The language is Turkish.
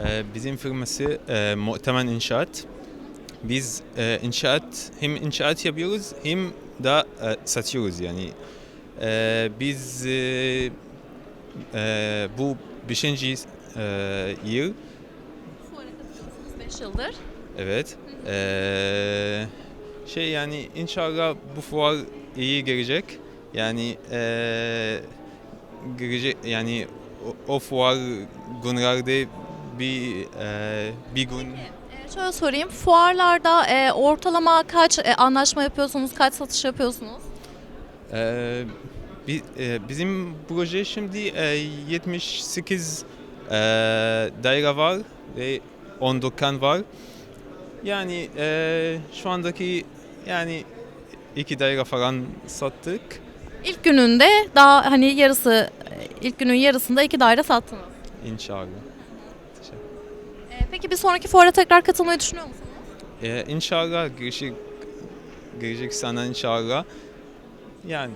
Ee, bizim firması e, Muhtemen İnşaat. Biz e, inşaat hem inşaat yapıyoruz hem de satıyoruz yani. E, biz bu beşinci yıl 5 yıldır. evet. Şey yani inşallah bu fuar iyi gelecek. Yani gelecek yani o, o fuar günlerde bir e, bir gün Ee, şöyle sorayım. Fuarlarda e, ortalama kaç e, anlaşma yapıyorsunuz, kaç satış yapıyorsunuz? Ee, bi- e, bizim proje şimdi e, 78 e, daire var ve 10 dükkan var. Yani e, şu andaki yani iki daire falan sattık. İlk gününde daha hani yarısı, e, ilk günün yarısında iki daire sattınız. İnşallah. Teşekkür. Ee, peki bir sonraki fuara tekrar katılmayı düşünüyor musunuz? E, inşallah gelecek, gelecek sana inşallah. Yani